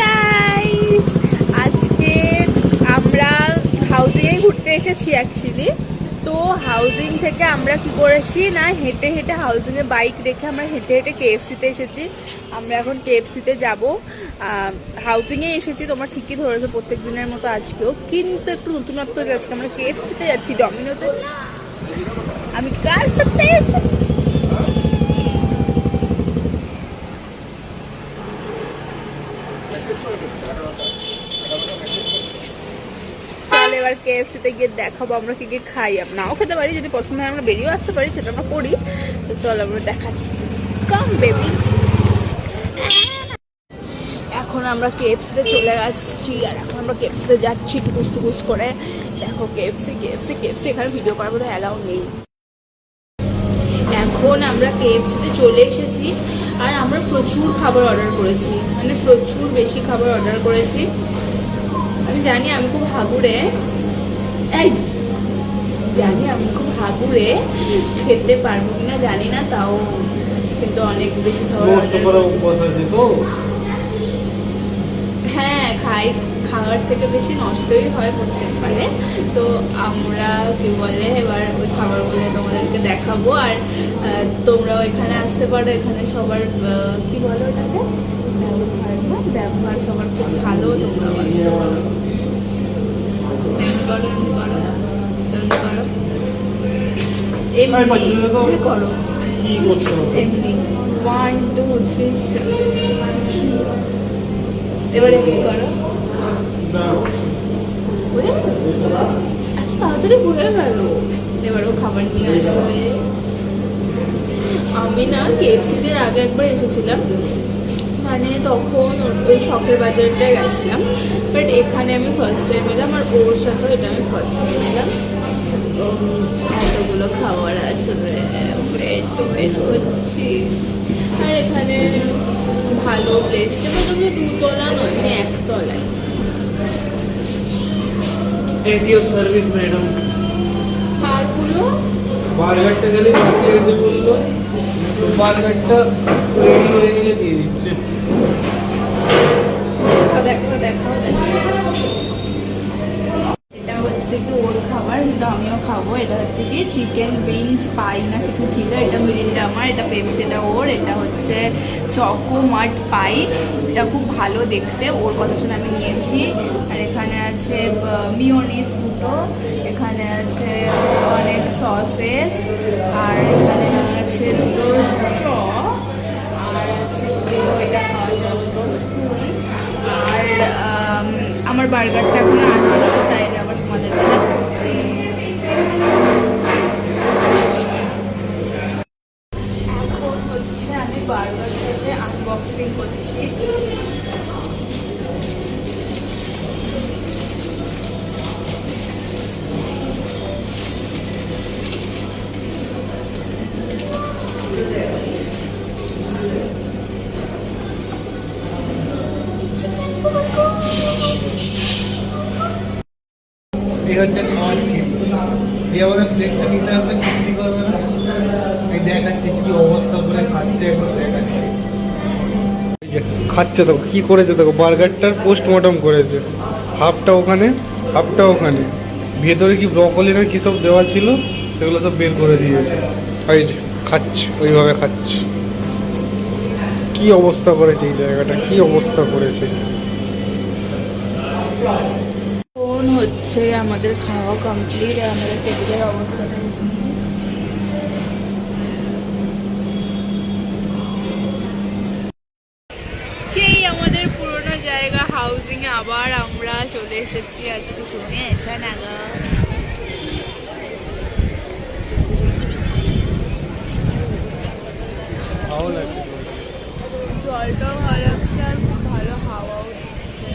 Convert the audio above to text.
Guys আজকে আমরা হাউজিংয়ে ঘুরতে এসেছি অ্যাকচুয়ালি তো হাউজিং থেকে আমরা কি করেছি না, হেঁটে হেঁটে হাউজিংয়ে বাইক রেখে আমরা হেঁটে হেঁটে কেএফসিতে এসেছি। আমরা এখন কেএফসিতে যাব। হাউজিংয়ে এসেছি, তোমরা ঠিকই ধরেছো প্রত্যেক দিনের মতো আজকেও। কিন্তু একটু নতুনত্ব আজকে আমরা কেএফসিতে যাচ্ছি ডমিনোজে আমি কার সাথে এসেছি চল এবার কেএফসিতে গিয়ে দেখাবো, আমরা কি কি খাই। নাও খেতে পারি, যদি পছন্দ হয় আমরা বেরিয়েও আসতে পারি, সেটা আমরা করি। তো চল আমরা দেখাচ্ছি। কাম বেবি এখন আমরা কেএফসিতে চলে আসছি, আর এখন আমরা কেএফসিতে যাচ্ছি টুকুস টুকুস করে। দেখো K F C K F C K F C এখানে ভিডিও করার বোধহয় অ্যালাউ নেই। এখন আমরা কেএফসিতে চলে এসেছি, আর আমরা প্রচুর খাবার অর্ডার করেছি। মানে প্রচুর বেশি খাবার অর্ডার করেছি। আমি জানি আমি খুব হাগুড়ে জানি আমি খুব হাগুড়ে খেতে পারব কিনা জানি না তাও কিন্তু অনেক বেশি হ্যাঁ খাই খাওয়ার থেকে বেশি নষ্টই হয় প্রত্যেকবারে। তো আমরা কি বলে এবার ওই খাবারগুলো তোমাদেরকে দেখাবো। আর তোমরাও এখানে আসতে পারো এখানে সবার কি বলো ওটাকে ব্যবহার না ব্যবহার সবার খুব ভালো তোমরাও আসতে পারো এমনি করো এমনি করো এমনি করো আমি না তো। এমনি করো। এমনি ওয়ান টু থ্রি এবার এমনি করো। এত তাড়াতাড়ি গেল। এবারও খাবার নিয়ে আসবে। আমি না কেএফসিতে আগে একবার এসেছিলাম। মানে তখন ওই শখের বাজারটায় গেছিলাম। বাট এখানে আমি ফার্স্ট টাইম এলাম আর ওর সাথে এটা আমি ফার্স্ট টাইম এলাম। এতগুলো খাবার আসবে ওয়েট ওয়েট করছি আর এখানে ভালো প্লেসটা মানে দুতলা নয় মানে একতলায়। ইউ সার্ভিস ম্যাডাম পারগুলো? বারঘাটটা গেলে বাকি আছে বলল। বারঘাটটা রেডি হয়ে গেলে দিয়ে দিচ্ছে। দেখো দেখো দেখো। কিন্তু আমিও খাব। এটা হচ্ছে কি চিকেন উইংস পাই না কিছু ছিল, এটা মিরিন্ডা আমার, এটা পেপসি এটা ওর, এটা হচ্ছে চকো মাট পাই এটা খুব ভালো দেখতে, ওর কথা শুনে আমি নিয়েছি। আর এখানে আছে মিওনিস দুটো, এখানে আছে অনেক সসেস আর এখানে আছে দুটো স্ট্র আর এটা আর আমার বার্গারটা এখনও আসেনি বার্গারটাকে আনবক্সিং করছি। এই হচ্ছে খাওয়াচ্ছি যে আমাদের প্লেটটা নিতে আসবে কিস্তি করবে দেখাচ্ছি কি অবস্থা করে খাচ্ছে এখন দেখাচ্ছি। খাচ্ছে তো কি করেছে দেখো বার্গারটার পোস্টমর্টম করেছে। হাফটা ওখানে হাফটা ওখানে। ভেতরে কি ব্রকলি না কী সব দেওয়া ছিল সেগুলো সব বের করে দিয়েছে। যে খাচ্ছে ওইভাবে খাচ্ছে। কি অবস্থা করেছে এই জায়গাটা কি অবস্থা করেছে? ফোন হচ্ছে আমাদের খাওয়া কমপ্লিট আমাদের টেবিলের অবস্থাটা সেই আমাদের পুরোনো জায়গা হাউজিংয়ে আবার আমরা চলে এসেছি আজকে তুমি এসা নাগা। জলটাও ভালো লাগছে আর খুব ভালো হাওয়াও দিচ্ছে।